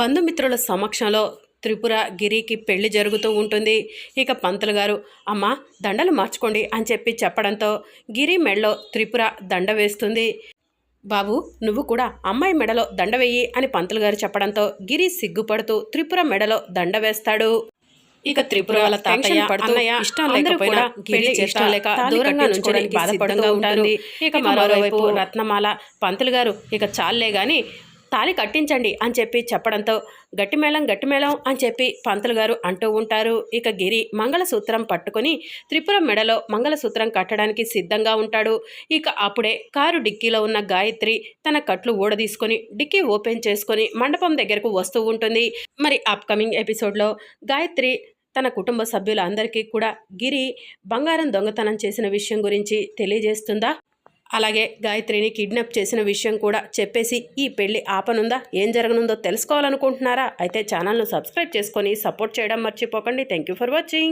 బంధుమిత్రుల సమక్షంలో త్రిపుర గిరికి పెళ్ళి జరుగుతూ ఉంటుంది. ఇక పంతులు గారు అమ్మ దండలు మార్చుకోండి అని చెప్పి చెప్పడంతో గిరి మెడలో త్రిపుర దండ వేస్తుంది. బాబు నువ్వు కూడా అమ్మాయి మెడలో దండ వెయ్యి అని పంతులు గారు చెప్పడంతో గిరి సిగ్గుపడుతూ త్రిపుర మెడలో దండ వేస్తాడు. ఇక త్రిపుర వాళ్ళ తాతయ్య అన్నయ్య ఇష్టం లేకపోయినా గిరి ఇష్టం లేక దూరంగా నుంచి బాధపడుతూ ఉంటుంది. ఇక మరోవైపు రత్నమాల పంతులు గారు ఇక చాలే గాని తాళి కట్టించండి అని చెప్పి చెప్పడంతో గట్టిమేళం గట్టిమేళం అని చెప్పి పంతులు గారు అంటూ ఉంటారు. ఇక గిరి మంగళసూత్రం పట్టుకొని త్రిపుర మెడలో మంగళసూత్రం కట్టడానికి సిద్ధంగా ఉంటాడు. ఇక అప్పుడే కారు డిక్కీలో ఉన్న గాయత్రి తన కట్లు ఊడదీసుకొని డిక్కీ ఓపెన్ చేసుకొని మండపం దగ్గరకు వస్తూ ఉంటుంది. మరి అప్కమింగ్ ఎపిసోడ్లో గాయత్రి తన కుటుంబ సభ్యులందరికీ కూడా గిరి బంగారం దొంగతనం చేసిన విషయం గురించి తెలియజేస్తుందా? అలాగే గాయత్రిని కిడ్నాప్ చేసిన విషయం కూడా చెప్పేసి ఈ పెళ్ళి ఆపనుందా? ఏం జరగనుందో తెలుసుకోవాలనుకుంటున్నారా? అయితే ఛానల్ను సబ్స్క్రైబ్ చేసుకొని సపోర్ట్ చేయడం మర్చిపోకండి. Thank you for watching.